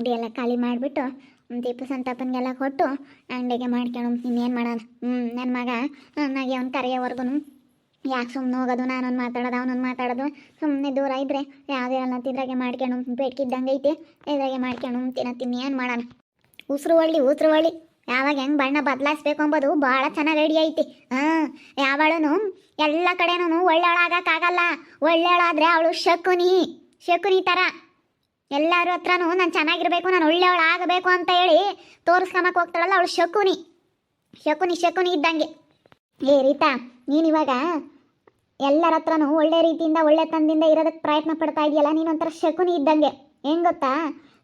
ಅಂಗಡಿ ಎಲ್ಲ ಖಾಲಿ ಮಾಡಿಬಿಟ್ಟು ದೀಪ ಸಂತಾಪನಿಗೆಲ್ಲ ಕೊಟ್ಟು ಅಂಗಡಿಗೆ ಮಾಡ್ಕೊಂಡು ಇನ್ನೇನು ಮಾಡೋಣ ಹ್ಞೂ ನನ್ನ ಮಗ ನನಗೆ ಅವ್ನು ಕರೆಯೋವರೆಗೂ ಯಾಕೆ ಸುಮ್ಮನೆ ಹೋಗೋದು, ನಾನೊಂದು ಮಾತಾಡೋದು, ಅವನೊಂದು ಮಾತಾಡೋದು ಸುಮ್ಮನೆ ದೂರ ಇದ್ದರೆ ಯಾವುದೇ ಅಲ್ಲ ತಿಂದ್ರಾಗೆ ಮಾಡ್ಕೊಂಡು ಬೇಡ್ಕಿದ್ದಂಗೆ ಐತೆ, ಇದ್ರಾಗೆ ಮಾಡ್ಕೊಂಡು ತಿನ್ನತ್ತೀನಿ ಏನು ಮಾಡೋಣ. ಉಸಿರು ಒಳ್ಳಿ ಉಸಿರು ಒಳ್ಳಿ ಯಾವಾಗ ಹೆಂಗೆ ಬಣ್ಣ ಬದಲಾಯಿಸ್ಬೇಕು ಅಂಬೋದು ಭಾಳ ಚೆನ್ನಾಗಿ ರೆಡಿ ಐತಿ. ಹಾಂ ಯಾವಳೂ ಎಲ್ಲ ಕಡೆನೂ ಒಳ್ಳೆಯವಳಾಗಕ್ಕಾಗಲ್ಲ ಒಳ್ಳೆಯವಳಾದರೆ ಅವಳು ಶಕುನಿ ಶಕುನಿ ಥರ ಎಲ್ಲರ ಹತ್ರನೂ, ನಾನು ಚೆನ್ನಾಗಿರ್ಬೇಕು, ನಾನು ಒಳ್ಳೆಯವಳು ಆಗಬೇಕು ಅಂತ ಹೇಳಿ ತೋರಿಸ್ಕೊಂಬಕ್ಕೆ ಹೋಗ್ತಾಳಲ್ಲ ಅವಳು ಶಕುನಿ. ಶಕುನಿ ಶಕುನಿ ಇದ್ದಂಗೆ. ಏ, ರೀತಾ ನೀನಿವಾಗ ಎಲ್ಲರ ಹತ್ರನೂ ಒಳ್ಳೆ ರೀತಿಯಿಂದ, ಒಳ್ಳೆ ತಂದಿಂದ ಇರೋದಕ್ಕೆ ಪ್ರಯತ್ನ ಪಡ್ತಾ ಇದೆಯಲ್ಲ? ನೀನೊಂಥರ ಶಕುನಿ ಇದ್ದಂಗೆ. ಹೆಂಗ್ ಗೊತ್ತಾ?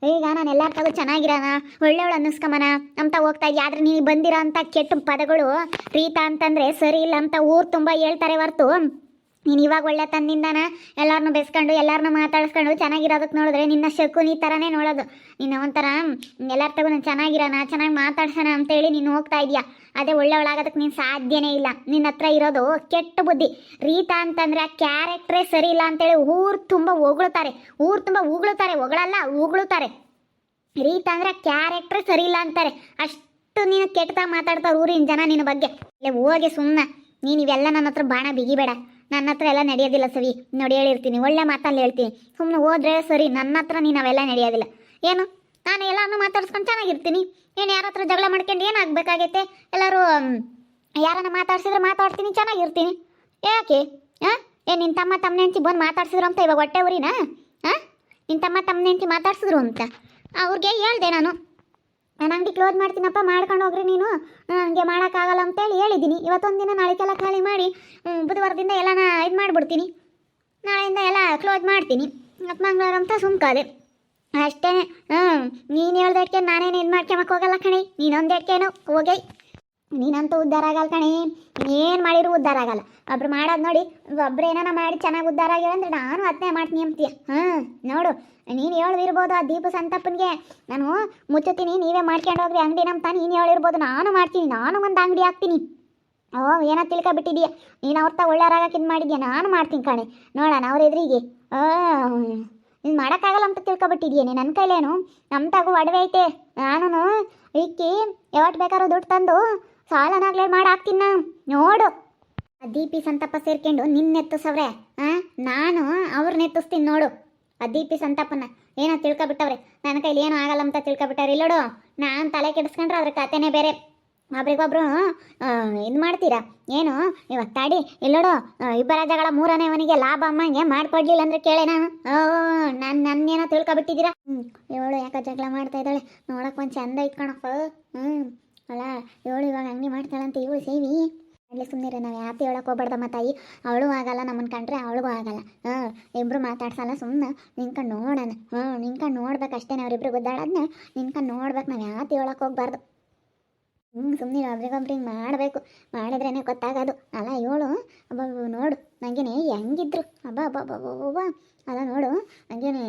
ಈಗ ನಾನು ಎಲ್ಲರ ತಗೋ ಚೆನ್ನಾಗಿರೋಣ, ಒಳ್ಳೆಯವಳು ಅನ್ನಿಸ್ಕೊಂಬನ ಅಂತ ಹೋಗ್ತಾ ಇದೆಯಾ. ಆದರೆ ನೀನು ಬಂದಿರೋ ಅಂಥ ಕೆಟ್ಟ ಪದಗಳು ರೀತಾ ಅಂತಂದರೆ ಸರಿ ಇಲ್ಲ ಅಂತ ಊರು ತುಂಬ ಹೇಳ್ತಾರೆ ಹೊರ್ತು. ನೀನು ಇವಾಗ ಒಳ್ಳೆ ತಂದಿಂದಾನ? ಎಲ್ಲರನ್ನೂ ಬೆಸ್ಕೊಂಡು ಎಲ್ಲರನ್ನೂ ಮಾತಾಡಿಸ್ಕೊಂಡು ಚೆನ್ನಾಗಿರೋದಕ್ಕೆ ನೋಡಿದ್ರೆ ನಿನ್ನ ಶಕುನಿ ಥರನೇ ನೋಡೋದು. ನೀನು ಒಂಥರ ಎಲ್ಲರ ತಗೋ ನಾನು ಚೆನ್ನಾಗಿರೋಣ ಚೆನ್ನಾಗಿ ಮಾತಾಡ್ಸೋಣ ಅಂತೇಳಿ ನೀನು ಹೋಗ್ತಾ ಇದೆಯಾ? ಅದೇ ಒಳ್ಳೆಯವಳಾಗೋದಕ್ಕೆ ನೀನು ಸಾಧ್ಯನೇ ಇಲ್ಲ. ನಿನ್ನ ಹತ್ರ ಇರೋದು ಕೆಟ್ಟ ಬುದ್ಧಿ. ರೀತಾ ಅಂತಂದ್ರೆ ಆ ಕ್ಯಾರೆಕ್ಟ್ರೇ ಸರಿ ಇಲ್ಲ ಅಂತೇಳಿ ಊರು ತುಂಬ ಹೊಗಳುತ್ತಾರೆ ಊರು ತುಂಬ ಉಗಳುತ್ತಾರೆ ಹೊಗಳಲ್ಲ ಉಗಳುತ್ತಾರೆ ರೀತಾ ಅಂದ್ರೆ ಕ್ಯಾರೆಕ್ಟ್ರೇ ಸರಿ ಇಲ್ಲ ಅಂತಾರೆ. ಅಷ್ಟು ನೀನು ಕೆಟ್ಟದಾಗ ಮಾತಾಡ್ತಾರೆ ಊರಿನ ಜನ ನಿನ್ನ ಬಗ್ಗೆ. ಇಲ್ಲೇ ಹೋಗಿ ಸುಮ್ಮನೆ ನೀನು ಇವೆಲ್ಲ ನನ್ನ ಹತ್ರ ಬಾಣ ಬಿಗಿಬೇಡ. ನನ್ನ ಹತ್ರ ಎಲ್ಲ ನಡೆಯೋದಿಲ್ಲ ಸವಿ. ನೋಡಿ ಹೇಳಿರ್ತೀನಿ, ಒಳ್ಳೆ ಮಾತಲ್ಲಿ ಹೇಳ್ತೀನಿ. ಸುಮ್ಮನೆ ಹೋದ್ರೆ ಸರಿ, ನನ್ನ ಹತ್ರ ನೀನು ಅವೆಲ್ಲ ನಡೆಯೋದಿಲ್ಲ. ಏನು? ನಾನು ಎಲ್ಲನೂ ಮಾತಾಡ್ಸ್ಕೊಂಡು ಚೆನ್ನಾಗಿರ್ತೀನಿ. ಏನು ಯಾರ ಹತ್ರ ಜಗಳ ಮಾಡ್ಕೊಂಡು ಏನಾಗಬೇಕಾಗೈತೆ ಎಲ್ಲರೂ ಯಾರನ್ನ ಮಾತಾಡ್ಸಿದ್ರೆ ಮಾತಾಡ್ತೀನಿ, ಚೆನ್ನಾಗಿರ್ತೀನಿ. ಯಾಕೆ? ಹಾಂ ಏ ನಿನ್ನ ತಮ್ಮ ತಮ್ಮನೆ ಹೆಂಚಿ ಬಂದು ಮಾತಾಡ್ಸಿದ್ರು ಅಂತ ಇವಾಗ ಹೊಟ್ಟೆ ಊರಿನಾ ಹಾಂ ನಿನ್ನ ತಮ್ಮ ತಮ್ಮನೆ ಹೆಂಚಿ ಮಾತಾಡ್ಸಿದ್ರು ಅಂತ. ಅವ್ರಿಗೆ ಹೇಳ್ದೆ ನಾನು. ನಾನು ಅಂಗಡಿ ಕ್ಲೋಸ್ ಮಾಡ್ತೀನಪ್ಪ, ಮಾಡ್ಕೊಂಡು ಹೋಗ್ರಿ ನೀನು. ನನಗೆ ಮಾಡೋಕ್ಕಾಗಲ್ಲ ಅಂತೇಳಿ ಹೇಳಿದ್ದೀನಿ. ಇವತ್ತೊಂದು ದಿನ ನಾಳೆಗೆಲ್ಲ ಖಾಲಿ ಮಾಡಿ ಬುಧವಾರದಿಂದ ಬುಧವಾರದಿಂದ ನಾ ಇದು ಮಾಡಿಬಿಡ್ತೀನಿ. ನಾಳೆಯಿಂದ ಎಲ್ಲ ಕ್ಲೋಸ್ ಮಾಡ್ತೀನಿ. ಮತ್ತು ಮಂಗಳವಾರ ಅಂತ ಸುಮ್ಕಾದೆ ಅಷ್ಟೇ ಹ್ಞೂ ನೀನು ಹೇಳ್ದಕ್ಕೆ ನಾನೇನು ಇದು ಮಾಡ್ಕೊಂಬಕ್ಕೆ ಹೋಗಲ್ಲ ಕಣಿ. ನೀನೊಂದು ಹೇಳ್ಕೇನು ಹೋಗೈ. ನೀನಂತೂ ಉದ್ಧಾರ ಆಗಲ್ಲ ಕಣೆ. ಏನು ಮಾಡಿದ್ರು ಉದ್ಧಾರ ಆಗಲ್ಲ. ಒಬ್ರು ಮಾಡೋದು ನೋಡಿ, ಒಬ್ರು ಏನಾನ ಮಾಡಿ ಚೆನ್ನಾಗಿ ಉದ್ಧಾರ ಆಗ್ಯಾರ ಅಂದ್ರೆ ನಾನು ಅದನ್ನೇ ಮಾಡ್ತೀನಿ ಅಂತೀಯ ಹಾಂ, ನೋಡು, ನೀನು ಹೇಳಿರ್ಬೋದು ಆ ದೀಪ ಸಂತಪ್ಪನಿಗೆ. ನಾನು ಮುಚ್ಚುತ್ತೀನಿ, ನೀವೇ ಮಾಡ್ಕೊಂಡು ಹೋಗ್ರಿ, ಅಂಗಡಿ ನಮ್ಮ ನೀನು ಹೇಳಿರ್ಬೋದು ನಾನು ಮಾಡ್ತೀನಿ, ನಾನು ಒಂದು ಅಂಗಡಿ ಹಾಕ್ತೀನಿ. ಓ, ಏನೋ ತಿಳ್ಕೊಬಿಟ್ಟಿದ್ಯಾ ನೀನು ಅವ್ರ ತ ಒಳ್ಳೆಯವ್ರಾಗಕ್ಕೆ ಇದು ಮಾಡಿದ್ಯಾ? ನಾನು ಮಾಡ್ತೀನಿ ಕಣೆ. ನೋಡೋಣ ಅವ್ರ ಎದುರಿಗೆ. ಇದು ಮಾಡೋಕ್ಕಾಗಲ್ಲ ಅಂತ ತಿಳ್ಕೊಬಿಟ್ಟಿದ್ಯೇನೆ ನನ್ನ ಕೈಲೇನು? ನಮ್ಮ ತಗೋ ಒಡವೆ ಐತೆ. ನಾನು ಇಕ್ಕಿ ಯಾವತ್ತು ಬೇಕಾದ್ರೂ ದುಡ್ಡು ತಂದು ಸಾಲನಾಗ್ಲೇ ಮಾಡಿ ಹಾಕ್ತೀನಿ ನಾ ನೋಡು. ಆ ದೀಪಿ ಸಂತಪ್ಪ ಸೇರ್ಕೊಂಡು ನಿನ್ನೆತ್ತಿಸವ್ರೆ ಆ? ನಾನು ಅವ್ರನ್ನ ಎತ್ತಿಸ್ತೀನಿ ನೋಡು. ಆ ದೀಪಿ ಸಂತಪ್ಪನ ಏನೋ ತಿಳ್ಕೊಬಿಟ್ಟವ್ರೆ. ನನ್ನ ಕೈಲಿ ಏನೂ ಆಗಲ್ಲ ಅಂತ ತಿಳ್ಕೊಬಿಟ್ಟವ್ರೆ. ಇಲ್ಲೋಡು. ನಾನು ತಲೆ ಕೆಡಿಸ್ಕೊಂಡ್ರೆ ಅದ್ರ ಕತೆನೇ ಬೇರೆ. ಒಬ್ರಿಗೊಬ್ರು ಇದು ಮಾಡ್ತೀರಾ? ಏನು? ಇವಾಗ ತಾಡಿ, ಇಲ್ಲೋಡು. ಇಬ್ಬರ ಜಗಳ ಮೂರನೇ ಅವನಿಗೆ ಲಾಭ ಅಮ್ಮಂಗೆ ಮಾಡ್ಕೊಡ್ಲಿಲ್ಲ ಅಂದ್ರೆ ಕೇಳೆ ನಾನು. ಓ ನನ್ನ ನನ್ನೇನೋ ತಿಳ್ಕೊಬಿಟ್ಟಿದ್ದೀರಾ? ಹ್ಞೂ ಇವಳು ಯಾಕೆ ಜಗಳ ಮಾಡ್ತಾ ಇದ್ದಾಳೆ. ನೋಡಕ್ಕೆ ಒಂದು ಚಂದ ಇಟ್ಕೊಳಪ್ಪ ಹ್ಞೂ ಅಲ್ಲ ಏಳು ಇವಾಗ ಅಂಗಡಿ ಮಾಡ್ತಾಳಂತ ಇವಳು ಸೇವಿ ಅಲ್ಲಿ ಸುಮ್ಮನೆ ನಾವು ಯಾತಿ ಹೇಳಕ್ಕೆ ಹೋಗ್ಬಾರ್ದಮ್ಮ ತಾಯಿ. ಅವಳು ಆಗಲ್ಲ ನಮ್ಮನ್ನು ಕಂಡ್ರೆ ಅವಳಿಗೂ ಆಗಲ್ಲ. ಹಾಂ ಇಬ್ಬರು ಮಾತಾಡ್ಸಲ್ಲ ಸುಮ್ಮನೆ ನಿಂಕಂಡು ನೋಡೋಣ. ಹ್ಞೂ ನಿಂಕಂಡು ನೋಡ್ಬೇಕು ಅಷ್ಟೇ ಅವರಿಬ್ರು ನಿನ್ಕೊಂಡು ನೋಡ್ಬೇಕು, ನಾವು ಯಾತಿ ಹೇಳಕ್ಕೆ ಹೋಗ್ಬಾರ್ದು. ಹ್ಞೂ ಸುಮ್ಮನೆ ಒಬ್ರಿಗೊಬ್ರಿಗೆ ಮಾಡಬೇಕು. ಮಾಡಿದ್ರೇ ಗೊತ್ತಾಗೋದು. ಅಲ್ಲ, ಇವಳು ಅಬ್ಬ ನೋಡು ನನಗೇನೆ ಹೆಂಗಿದ್ರು. ಅಬ್ಬ ಅಬ್ಬ ಅಬ್ಬ ಅಬ್ಬ ಅಲ್ಲ, ನೋಡು ಹಂಗೇನೆ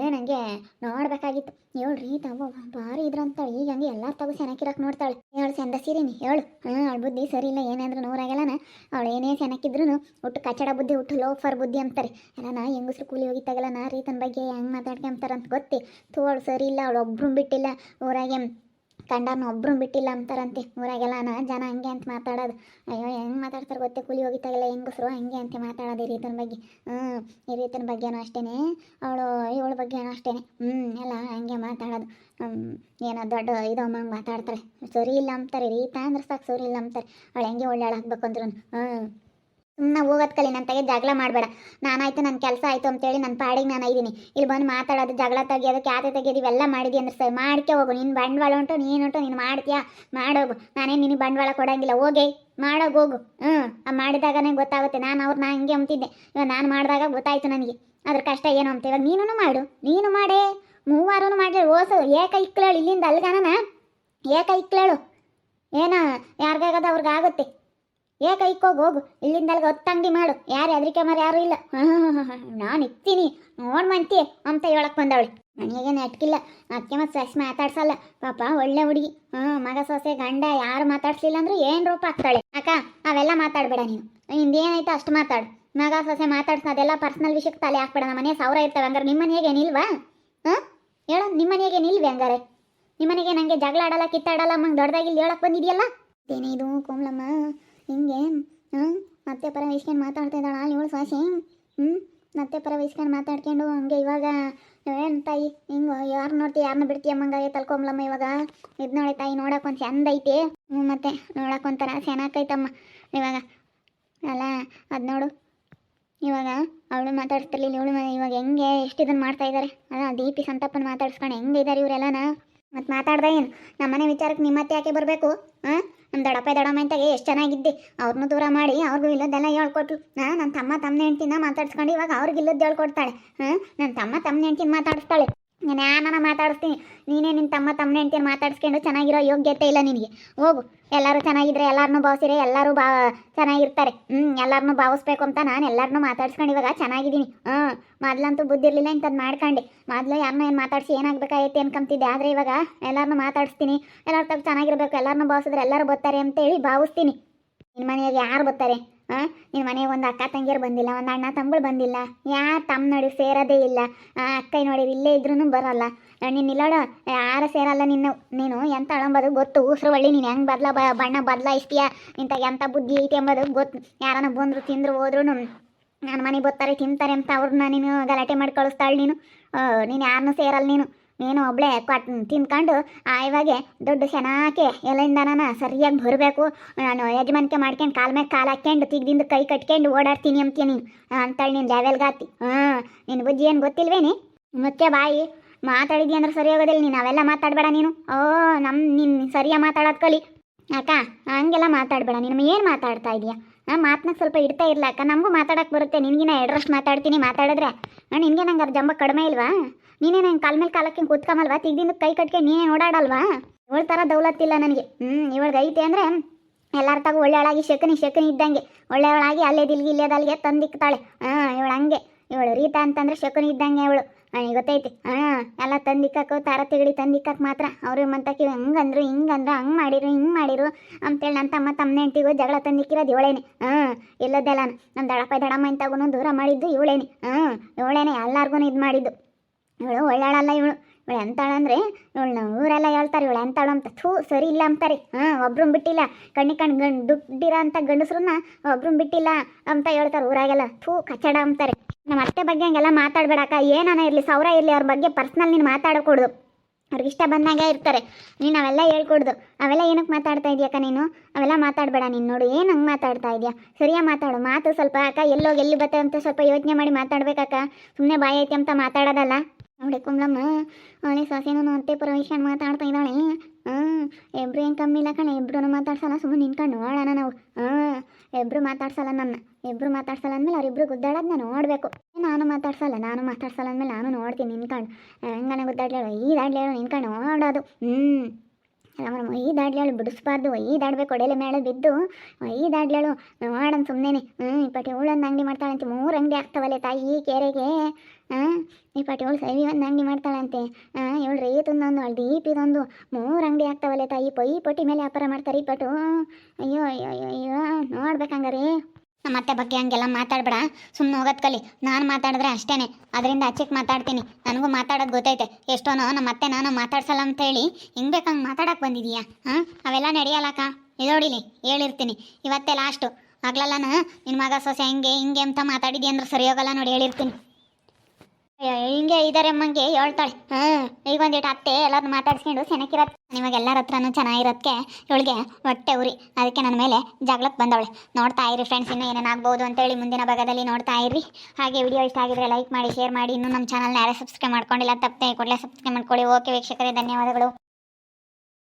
ಏನು ಹಂಗೆ ನೋಡಬೇಕಾಗಿತ್ತು. ಏಳು ರೀತ ಅಬ್ಬ ಭಾರಿ ಇದ್ರು ಅಂತಾಳೆ. ಈಗ ಹಂಗೆ ಎಲ್ಲ ತಗೋ ಸೆನಕಿರೋಕೆ ನೋಡ್ತಾಳೆ. ಹೇಳು ಚಂದ ಸೀರಿನಿ ಹೇಳು. ಹಾಂ, ಅವಳ ಬುದ್ಧಿ ಸರಿ ಇಲ್ಲ, ಏನಂದ್ರೆ ನೂರಾಗೆಲ್ಲನ ಅವಳು ಏನೇ ಸೆನಕಿದ್ರು ಒಟ್ಟು ಕಚಡ ಬುದ್ಧಿ, ಒಟ್ಟು ಲೋಫರ್ ಬುದ್ಧಿ ಅಂತಾರೆ. ಅಲ್ಲ, ನಾ ಹೆಂಗಸ್ರು ಕೂಲಿ ಹೋಗಿತ್ತಾಗಲ್ಲ ನಾ ರೀತನ ಬಗ್ಗೆ ಹೆಂಗೆ ಮಾತಾಡ್ಕೊಂತಾರಂತ ಗೊತ್ತಿ? ತೋಳು ಸರಿ ಇಲ್ಲ ಅವಳು ಒಬ್ರು ಬಿಟ್ಟಿಲ್ಲ. ಊರಾಗೆ ಕಂಡಾರ್ನ ಒಬ್ರು ಬಿಟ್ಟಿಲ್ಲ ಅಂತಾರಂತೆ. ಊರಾಗೆಲ್ಲ ಜನ ಹಂಗೆ ಅಂತ ಮಾತಾಡೋದು. ಅಯ್ಯೋ, ಹೆಂಗೆ ಮಾತಾಡ್ತಾರೆ ಗೊತ್ತೇ, ಕೂಲಿ ಹೋಗಿತ್ತಾಗೆಲ್ಲ ಹೆಂಗಸ್ರು ಹಂಗೆ ಅಂತ ಮಾತಾಡೋದು ಈ ರೀತನ ಬಗ್ಗೆ. ಹ್ಞೂ ಈ ರೀತನ ಬಗ್ಗೆನೂ ಅಷ್ಟೇ ಅವಳು, ಇವಳ ಬಗ್ಗೆನೂ ಅಷ್ಟೇ ಹ್ಞೂ ಎಲ್ಲ ಹಂಗೆ ಮಾತಾಡೋದು. ಏನೋ ದೊಡ್ಡ ಇದು ಅಮ್ಮಂಗೆ ಮಾತಾಡ್ತಾರೆ. ಸರಿ ಇಲ್ಲ ಅಂತಾರೆ ರೀತಾ ಅಂದ್ರೆ ಸಾಕು, ಸರಿ ಇಲ್ಲ ಅಂತಾರೆ. ಅವಳು ಹೆಂಗೆ ಒಳ್ಳೆ ಹಾಕ್ಬೇಕು ಅಂದ್ರು ಹ್ಞೂ ಸುಮ್ಮನೆ ಹೋಗೋದ್ ಕಲಿ ನನ್ನ ತೆಗೆ ಜಗಳ ಮಾಡಬೇಡ. ನಾನಾಯ್ತು ನನ್ನ ಕೆಲಸ ಆಯಿತು ಅಂತೇಳಿ ನನ್ನ ಪಾಡಿಗೆ ನಾನು ಇದ್ದೀನಿ ಇಲ್ಲಿ ಬಂದು ಮಾತಾಡೋದು, ಜಗಳ ತೆಗಿಯೋದು ಕ್ಯಾತೆ ತೆಗಿಯೋದು ಇವೆಲ್ಲ ಮಾಡಿದ್ವಿ ಅಂದ್ರೆ ಸರ್, ಮಾಡ್ಕೆ ಹೋಗು. ನಿನ್ನ ಬಂಡವಾಳ ಉಂಟು ನೀನುಂಟು ನೀನು ಮಾಡ್ತೀಯಾ? ಮಾಡೋಗು. ನಾನೇ ನಿನಗೆ ಬಂಡವಾಳ ಕೊಡೋಂಗಿಲ್ಲ. ಹೋಗಿ, ಮಾಡೋಗಿ ಹೋಗು. ಹ್ಞೂ ಆ ಮಾಡಿದಾಗನೇ ಗೊತ್ತಾಗುತ್ತೆ. ನಾನು ಅವ್ರನ್ನ ಹಂಗೆ ಅಂತಿದ್ದೆ ಇವಾಗ ನಾನು ಮಾಡಿದಾಗ ಗೊತ್ತಾಯ್ತು ನನಗೆ. ಅದ್ರ ಕಷ್ಟ ಏನು ಅಂತ. ಇವಾಗ ನೀನು ಮಾಡು. ನೀನು ಮಾಡೇ. ಮೂವಾರು ಮಾಡಲಿ. ಓಸು ಏಕ ಇಕ್ಲೇಳು ಇಲ್ಲಿಂದ ಅಲ್ಗಾನ ಏಕ ಇಕ್ಲೇಳು ಏನ, ಯಾರಿಗಾಗದ ಅವ್ರಿಗಾಗುತ್ತೆ? ಏಕ ಇಕ್ಕೋಗಿ ಹೋಗು. ಇಲ್ಲಿಂದ ಅಲ್ಲಿಗೆ ಮಾಡು. ಯಾರು ಹೆದರಿಕೆ ಮರ ಯಾರು ಇಲ್ಲ. ನಾನು ಇತ್ತೀನಿ ನೋಡ್ ಮಂತಿ ಅಂತ ಹೇಳಕ್ ಬಂದವಳು. ನನಗೆ ನೆಟ್ಕಿಲ್ಲ. ಅಕ್ಕೆ ಮತ್ತೆ ಸಸ್ ಮಾತಾಡ್ಸಲ್ಲ. ಪಾಪ ಒಳ್ಳೆ ಹುಡುಗಿ. ಹ್ಞೂ ಮಗ ಸೊಸೆ, ಗಂಡ ಯಾರು ಮಾತಾಡ್ಸಲಿಲ್ಲ ಅಂದ್ರೆ ಏನು ರೂಪ ಆಗ್ತಾಳೆ? ಅಕ್ಕ, ಅವೆಲ್ಲ ಮಾತಾಡಬೇಡ ನೀನು. ನಿಂದೇನಾಯ್ತು ಅಷ್ಟು ಮಾತಾಡು. ಮಗ ಸೊಸೆ ಮಾತಾಡ್ಸ ಅದೆಲ್ಲ ಪರ್ಸ್ನಲ್ ವಿಷಯಕ್ಕೆ ತಲೆ ಹಾಕ್ಬೇಡ. ನಮ್ಮ ಮನೆ ಸಾವಿರ ಇರ್ತವೆ ಹಂಗಾರೆ ನಿಮ್ಮ ಮನೆಗೆ ಏನಿಲ್ವಾ ಹಾಂ? ಹೇಳೋ ನಿಮ್ಮ ಮನೆಗೆ ನಿಲ್ವಿ ಹಂಗಾರೆ. ನಿಮ್ಮ ಮನೆಗೆ ನನಗೆ ಜಗಳ ಆಡಲ್ಲ, ಕಿತ್ತಾಡಲ್ಲ ಮಂಗೆ ದೊಡ್ಡದಾಗಿ ಇಲ್ಲಿ ಹೇಳಕ್ಕೆ ಬಂದಿದೆಯಲ್ಲ? ಏನೇ ಇದು, ಕೋಮ್ಲಮ್ಮ? ಹಿಂಗೆ, ಹ್ಞೂ? ಮತ್ತೆ ಪರ ವಹಿಸ್ಕೊಂಡು ಮಾತಾಡ್ತಾ ಇದ್ದಾಳ ಇವಳು ಸಾಸಿ? ಹ್ಞೂ? ಮತ್ತೆ ಪರ ವಹಿಸ್ಕೊಂಡು ಮಾತಾಡ್ಕೊಂಡು ಹಂಗೆ ಇವಾಗ ಏನು ತಾಯಿ? ಹಿಂಗೆ ಯಾರು ನೋಡ್ತಿ ಯಾರನ್ನ ಬಿಡ್ತೀಯ ಮಂಗಾಗೆ ತಲ್ಕೊಂಬ್ಲಮ್ಮ ಇವಾಗ? ಇದು ನೋಡಿ ತಾಯಿ ನೋಡಕ್ಕೆ ಒಂದು ಚಂದ ಐತಿ. ಹ್ಞೂ, ಮತ್ತೆ ನೋಡಕ್ಕೆ ಒಂಥರ ಚೆನ್ನಾಗೈತಮ್ಮ ಇವಾಗ. ಅಲ್ಲ, ಅದು ನೋಡು. ಇವಾಗ ಅವಳು ಮಾತಾಡ್ತಿರ್ಲಿಲ್ಲ, ಇವಳು ಇವಾಗ ಹೆಂಗೆ ಎಷ್ಟು ಇದನ್ನು ಮಾಡ್ತಾ ಇದ್ದಾರೆ ಅಲ್ಲ, ದೀಪಿ ಸಂತಪ್ಪನ ಮಾತಾಡ್ಸ್ಕೊಂಡು ಹೆಂಗೆ ಇದ್ದಾರೆ ಇವರೆಲ್ಲನ? ಮತ್ತು ಮಾತಾಡ್ದೆ ಏನು? ನಮ್ಮನೆ ವಿಚಾರಕ್ಕೆ ನಿಮ್ಮತ್ತೆ ಯಾಕೆ ಬರಬೇಕು, ಹಾಂ? ನಮ್ಮ ದಡಪ್ಪ ದಡಮ್ಮ ಅಂತಾಗೆ ಎಷ್ಟು ಚೆನ್ನಾಗಿದ್ದೆ. ಅವ್ರನ್ನೂ ದೂರ ಮಾಡಿ, ಅವ್ರಿಗೂ ಇಲ್ಲದೆಲ್ಲ ಹೇಳ್ಕೊಟ್ಲು. ಹಾಂ ನನ್ನ ತಮ್ಮ ತಮ್ಮ ಹೆಂಡ್ತಿನ ಮಾತಾಡ್ಸ್ಕೊಂಡು ಇವಾಗ ಅವ್ರಿಗೆ ಇಲ್ಲದ್ದು ಹೇಳ್ಕೊಡ್ತಾಳೆ. ಹಾಂ ನನ್ನ ತಮ್ಮ ತಮ್ಮ ಹೆಂಡ್ತಿನ ಮಾತಾಡಿಸ್ತಾಳೆ. ನಾನು ಯಾರನ್ನ ಮಾತಾಡಿಸ್ತೀನಿ. ನೀನೇ ನಿನ್ನ ತಮ್ಮ ತಮ್ಮನೆ ಹೆಂಡ್ತಿನ ಮಾತಾಡ್ಸ್ಕೊಂಡು ಚೆನ್ನಾಗಿರೋ ಯೋಗ್ಯತೆ ಇಲ್ಲ ನಿನಗೆ. ಹೋಗು. ಎಲ್ಲರೂ ಚೆನ್ನಾಗಿದ್ರೆ ಎಲ್ಲರನ್ನೂ ಭಾವಿಸಿರೆ ಎಲ್ಲರೂ ಬಾ, ಚೆನ್ನಾಗಿರ್ತಾರೆ. ಹ್ಞೂ ಎಲ್ಲರನ್ನೂ ಭಾವಿಸ್ಬೇಕು ಅಂತ ನಾನು ಎಲ್ಲರನ್ನೂ ಮಾತಾಡ್ಸ್ಕೊಂಡು ಇವಾಗ ಚೆನ್ನಾಗಿದ್ದೀನಿ. ಹಾಂ, ಮೊದ್ಲಂತೂ ಬುದ್ಧಿ ಇರಲಿಲ್ಲ ಇಂಥದ್ದು ಮಾಡ್ಕೊಂಡೆ. ಮೊದಲು ಯಾರನ್ನ ಏನು ಮಾತಾಡಿಸಿ ಏನಾಗಬೇಕಾಗೈತೆ ಅನ್ಕೊಂತಿದ್ದೆ ಆದರೆ ಇವಾಗ ಎಲ್ಲರನ್ನೂ ಮಾತಾಡಿಸ್ತೀನಿ. ಎಲ್ಲರ ತಗ ಚೆನ್ನಾಗಿರ್ಬೇಕು ಎಲ್ಲರನ್ನೂ ಭಾವಿಸಿದ್ರೆ ಎಲ್ಲರೂ ಬರ್ತಾರೆ ಅಂತೇಳಿ ಭಾವಿಸ್ತೀನಿ ನಿನ್ನ ಮನೆಯಾಗ ಯಾರು ಬರ್ತಾರೆ? ನಿನ್ನ ಮನೆಗೆ ಒಂದು ಅಕ್ಕ ತಂಗಿಯರು ಬಂದಿಲ್ಲ, ಒಂದು ಅಣ್ಣ ತಂಬಳು ಬಂದಿಲ್ಲ. ಯಾರು ತಮ್ಮ ನೋಡಿ ಸೇರೋದೇ ಇಲ್ಲ. ಅಕ್ಕ ನೋಡಿ ಇಲ್ಲೇ ಇದ್ರೂ ಬರಲ್ಲ. ನೀನು ಇಲ್ಲೋಡ. ಯಾರು ಸೇರಲ್ಲ ನಿನ್ನ, ನೀನು? ಎಂತ ಅಳಂಬೋದು? ಗೊತ್ತು. ಉಸಿರು ಒಳ್ಳಿ, ನೀನು ಹೆಂಗೆ ಬದಲ ಬಣ್ಣ ಬದಲಾಯಿಸ್ತೀಯ ಇಂಥ ಎಂಥ ಬುದ್ಧಿ ಐತಿ ಎಂಬುದು ಗೊತ್ತು. ಯಾರನ್ನ ಬಂದರು, ತಿಂದ್ರು ಹೋದ್ರು ನನ್ನ ಮನೆಗೆ ಬರ್ತಾರೆ, ತಿಂತಾರೆ ಅಂತ ಅವ್ರನ್ನ ನೀನು ಗಲಾಟೆ ಮಾಡಿ ಕಳಿಸ್ತಾಳೆ ನೀನು. ನೀನು ಯಾರನ್ನೂ ಸೇರಲ್ಲ ನೀನು. ನೀನು ಒಬ್ಳೆ ಕೊಟ್ ತಿನ್ಕೊಂಡು ಇವಾಗೆ ದೊಡ್ಡ ಎಲ್ಲಿಂದ ಎಲ್ಲಿಂದನ ಸರಿಯಾಗಿ ಬರಬೇಕು. ನಾನು ಯಜಮಾನಿಕೆ ಮಾಡ್ಕೊಂಡು, ಕಾಲ ಮೇಲೆ ಕಾಲು ಹಾಕ್ಕೊಂಡು ತಿಗ್ದಿಂದ ಕೈ ಕಟ್ಕೊಂಡು ಓಡಾಡ್ತೀನಿ ಅಂತೀನಿ ಅಂತೇಳಿ ನೀನು ಲೆವೆಲ್ಗಾತಿ ಹಾಂ ನಿನ್ನ ಬುಜ್ಜಿ ಏನು ಗೊತ್ತಿಲ್ವೇನಿ ಮುಖ್ಯ ಬಾಯಿ, ಮಾತಾಡಿದ್ಯ ಅಂದ್ರೆ ಸರಿ ಹೋಗೋದಿಲ್ಲ ನೀನು ಅವೆಲ್ಲ ಮಾತಾಡಬೇಡ ನೀನು. ಓ ನಮ್ಮ ನಿನ್ನ ಸರಿಯಾಗಿ ಮಾತಾಡೋದು ಕಲಿ. ಅಕ್ಕ, ಹಂಗೆಲ್ಲ ಮಾತಾಡಬೇಡ, ನೀನು ಏನು ಮಾತಾಡ್ತಾ ಇದೆಯಾ? ನಾನು ಮಾತನಾಗ ಸ್ವಲ್ಪ ಇಡ್ತಾ ಇರ್ಲ ಅಕ್ಕ, ನಮಗೂ ಮಾತಾಡಕ್ಕೆ ಬರುತ್ತೆ ನಿನಗಿನ ಎರಡರಷ್ಟು ಮಾತಾಡ್ತೀನಿ ಮಾತಾಡಿದ್ರೆ. ನಿನಗೆ ನಂಗೆ ಅದು ಜಂಬ ಕಡಿಮೆ ಇಲ್ವಾ? ನೀನೇ ನಂಗೆ ಕಾಲ ಮೇಲೆ ಕಾಲಕ್ಕೆ ಕೂತ್ಕೊಂಬಲ್ವಾ? ತಿಗ್ದಿಂದ ಕೈ ಕಟ್ಕೆ ನೀನೇ ಓಡಾಡಲ್ವಾ ಇವಳ ಥರ ದೌಲತ್ತಿಲ್ಲ ನನಗೆ. ಹ್ಞೂ ಇವಳಿಗೆ ಐತೆ ಅಂದರೆ ಎಲ್ಲರ ತಗೋ ಒಳ್ಳೆಯಳಾಗಿ ಶಕನಿ ಶಕನಿ ಇದ್ದಂಗೆ. ಒಳ್ಳೆಯವಳಾಗಿ ಅಲ್ಲೇ ದಿಲ್ಗಿ ಇಲ್ಲೇದಲ್ಲಿಗೆ ತಂದಿಕ್ತಾಳೆ ಹಾಂ, ಇವಳು ಹಂಗೆ. ಇವಳು ರೀತಾ ಅಂತಂದ್ರೆ ಶಕುನಿ ಇದ್ದಂಗೆ ಅವಳು. ನನಗೆ ಗೊತ್ತೈತಿ. ಹಾಂ, ಎಲ್ಲ ತಂದಿಕ್ಕಕ್ಕೆ ತಾರ ತಿಗಡಿ ತಂದಿಕ್ಕಕ್ಕೆ ಮಾತ್ರ. ಅವರು ಮಂತಕ್ಕೆ ಹಂಗಂದ್ರು ಹಿಂಗಂದ್ರು ಹಂಗೆ ಮಾಡಿರು, ಹಿಂಗೆ ಮಾಡಿರು ಅಂತೇಳಿ ನನ್ನ ತಮ್ಮ ತಮ್ಮ ಹೆಂಡ್ತಿಗೂ ಜಗಳ ತಂದಿಕ್ಕಿರೋದು ಇವಳೇನೆ. ಹಾಂ ಇಲ್ಲದೆಲ್ಲ ನಮ್ಮ ದಡಪ್ಪ ದಡಮ್ಮ ಇಂತಾಗೂ ದೂರ ಮಾಡಿದ್ದು ಇವಳೇನೆ. ಹಾಂ, ಇವಳೇನೆ ಎಲ್ಲಾರ್ಗು ಇದು ಮಾಡಿದ್ದು. ಇವಳು ಒಳ್ಳಾಳಲ್ಲ ಇವಳು. ಇವಳು ಎಂತಾಳಂದ್ರೆ ನಮ್ಮ ಊರೆಲ್ಲ ಹೇಳ್ತಾರೆ, ಇವಳು ಎಂತಾಳು ಅಂತ. ಥೂ, ಸರಿ ಇಲ್ಲ ಅಂತಾರೆ. ಹಾಂ ಒಬ್ರು ಬಿಟ್ಟಿಲ್ಲ. ಕಣ್ಣಿ ಕಣ್ಣು ಗಂಡು ದುಡ್ಡಿರೋ ಅಂತ ಗಂಡಸ್ರನ್ನ ಒಬ್ರು ಬಿಟ್ಟಿಲ್ಲ ಅಂತ ಹೇಳ್ತಾರೆ ಊರಾಗೆಲ್ಲ. ಥೂ ಕಚಡ ಅಂತಾರೆ. ನಮ್ಮ ಅತ್ತೆ ಬಗ್ಗೆ ಹಂಗೆಲ್ಲ ಮಾತಾಡ್ಬೇಡಕ್ಕ. ಏನಾನ ಇರಲಿ, ಸೌರ ಇರಲಿ, ಅವ್ರ ಬಗ್ಗೆ ಪರ್ಸ್ನಲ್ ನೀನು ಮಾತಾಡಕೂಡ್ದು. ಅವ್ರಿಗೆ ಇಷ್ಟ ಬಂದಾಗ ಇರ್ತಾರೆ. ನೀನು ಅವೆಲ್ಲ ಹೇಳ್ಕೊಡ್ದು. ಅವೆಲ್ಲ ಏನಕ್ಕೆ ಮಾತಾಡ್ತಾ ಇದೆಯಕ್ಕ ನೀನು? ಅವೆಲ್ಲ ಮಾತಾಡಬೇಡ ನೀನು ನೋಡು. ಏನು ಹಂಗೆ ಮಾತಾಡ್ತಾ ಇದೆಯಾ? ಸರಿಯಾಗಿ ಮಾತಾಡು. ಮಾತು ಸ್ವಲ್ಪ ಅಕ್ಕ ಎಲ್ಲೋಗಿ ಎಲ್ಲಿ ಬತ್ತೆ ಅಂತ ಸ್ವಲ್ಪ ಯೋಚನೆ ಮಾಡಿ ಮಾತಾಡ್ಬೇಕಕ್ಕ. ಸುಮ್ಮನೆ ಬಾಯಿ ಐತಿ ಅಂತ ಮಾತಾಡೋದಲ್ಲ. ನೋಡಿ ಕುಂಬ್ಳಮ್ಮ, ಅವಳಿ ಸೊಸೆನೂ ಅತ್ತೆ ಪರಮೇಶ್ವರ್ ಮಾತಾಡ್ತಾ ಇದ್ದಾಳೆ. ಹಾಂ ಇಬ್ರು ಏನು ಕಮ್ಮಿ ಇಲ್ಲ ಕಣೆ ಇಬ್ರು ಮಾತಾಡ್ಸಲ್ಲ ಸುಮ್ಮನೆ ನಿಂತ್ಕೊಂಡು ನೋಡೋಣ ನಾವು. ಹಾಂ ಇಬ್ರು ಮಾತಾಡ್ಸಲ್ಲ ನನ್ನ. ಇಬ್ರು ಮಾತಾಡ್ಸಲ್ಲ ಅಂದಮೇಲೆ ಅವರಿಬ್ರು ಗುದ್ದಾಡೋದು ನಾನು ನೋಡಬೇಕು ನಾನು ಮಾತಾಡ್ಸಲ್ಲ ನಾನು ಮಾತಾಡ್ಸಲ್ಲ ಅಂದಮೇಲೆ ನಾನು ನೋಡ್ತೀನಿ ನಿಂತ್ಕೊಂಡು. ಹೆಂಗನೆ ಗುದ್ದಾಡ್ಲೇಳು ಈ ದಾಡ್ಲೇಳು ನಿಂತ್ಕೊಂಡು ನೋಡೋದು. ಹ್ಞೂ ಅವನು ಈ ದಾಡ್ಲೇಳು ಬಿಡಿಸ್ಬಾರ್ದು, ಈ ದಾಡ್ಬೇಕು ಒಡೆಲೆ ಮೇಲೆ ಬಿದ್ದು, ಈ ಮಾಡನ್ ಸುಮ್ಮನೆ ಹ್ಞೂ ಈ ಹೂಳೊಂದು ಅಂಗಡಿ ಮಾಡ್ತಾಳಂತೆ, ಮೂರು ಅಂಗಡಿ ಆಗ್ತಾವಲ್ಲೇ ತಾಯಿ ಈ ಕೆರೆಗೆ ಹಾಂ ಈ ಪಾಟಿ ಇವಳು ಸೈವಿ ಒಂದು ಅಂಗಡಿ ಮಾಡ್ತಾಳಂತೆ ಹಾಂ ಇವಳು ರೈತಂದೊಂದು ಅವಳು ದೀಪಿದೊಂದು, ಮೂರು ಅಂಗಡಿ ಆಗ್ತಾವಲ್ಲೇ ತಾಯಿ, ಪೈ, ಪೊಟ್ಟಿ ಮೇಲೆ ವ್ಯಾಪಾರ ಮಾಡ್ತಾರೆ ಈ ಪಟ್ಟು ಅಯ್ಯೋ ಅಯ್ಯೋ ಅಯ್ಯೋ ಅಯ್ಯೋ, ನೋಡ್ಬೇಕಂಗಾರೆ. ನಮ್ಮ ಅತ್ತೆ ಬಗ್ಗೆ ಹಂಗೆಲ್ಲ ಮಾತಾಡ್ಬೇಡ. ಸುಮ್ಮನೆ ಹೋಗೋದು ಕಲಿ. ನಾನು ಮಾತಾಡಿದ್ರೆ ಅಷ್ಟೇನೆ. ಅದರಿಂದ ಅಚ್ಚಿಗೆ ಮಾತಾಡ್ತೀನಿ. ನನಗೂ ಮಾತಾಡೋದು ಗೊತ್ತೈತೆ. ಎಷ್ಟೋನೋ ನಮ್ಮ ಅತ್ತೆ ನಾನು ಮಾತಾಡ್ಸಲ್ಲ ಅಂತ ಹೇಳಿ ಹಿಂಗೆ ಬೇಕಂಗೆ ಮಾತಾಡಕ್ಕೆ ಬಂದಿದೀಯಾ? ಹಾಂ? ಅವೆಲ್ಲ ನಡೆಯಲ್ಲಕ್ಕ ಇದೋಡಿಲಿ ಹೇಳಿರ್ತೀನಿ. ಇವತ್ತೇ ಲಾಸ್ಟು ಆಗ್ಲಲ್ಲನ ನಿನ್ನ ಮಗ ಸೊಸೆ ಹಿಂಗೆ ಹಿಂಗೆ ಅಂತ ಮಾತಾಡಿದ್ಯ ಅಂದ್ರೆ ಸರಿ ಹೋಗಲ್ಲ ನೋಡಿ, ಹೇಳಿರ್ತೀನಿ. ಹಿಂಗೆ ಇದಾರೆ ಅಮ್ಮಂಗೆ, ಹೇಳ್ತಾಳೆ. ಹ್ಮ್, ಈಗ ಒಂದಿಟ್ಟು ಅತ್ತೆ ಎಲ್ಲರನ್ನ ಮಾತಾಡ್ಸ್ಕೊಂಡು ಸೆನಕಿರತ್ ನಿಮಗೆ ಎಲ್ಲರ ಹತ್ರನೂ ಚೆನ್ನಾಗಿರೋದಕ್ಕೆ ಇವಳಿಗೆ ಹೊಟ್ಟೆ ಉರಿ. ಅದಕ್ಕೆ ನನ್ನ ಮೇಲೆ ಜಗಳಕ್ಕೆ ಬಂದವಳೆ. ನೋಡ್ತಾ ಇರಿ ಫ್ರೆಂಡ್ಸ್ ಇನ್ನೂ ಅಂತ ಅಂತೇಳಿ ಮುಂದಿನ ಭಾಗದಲ್ಲಿ ನೋಡ್ತಾ ಇರಿ. ಹಾಗೆ ವಿಡಿಯೋ ಇಷ್ಟ ಆಗಿದ್ರೆ ಲೈಕ್ ಮಾಡಿ ಶೇರ್ ಮಾಡಿ. ಇನ್ನೂ ನಮ್ಮ ಚಾನಲ್ನ ಯಾರೇ ಸಬ್ಸ್ಕ್ರೈಬ್ ಮಾಡ್ಕೊಂಡಿಲ್ಲ ತಪ್ಪದೆ ಕೂಡಲೇ ಸಬ್ಸ್ಕ್ರೈಬ್ ಮಾಡ್ಕೊಳ್ಳಿ. ಓಕೆ ವೀಕ್ಷಕರೇ, ಧನ್ಯವಾದಗಳು.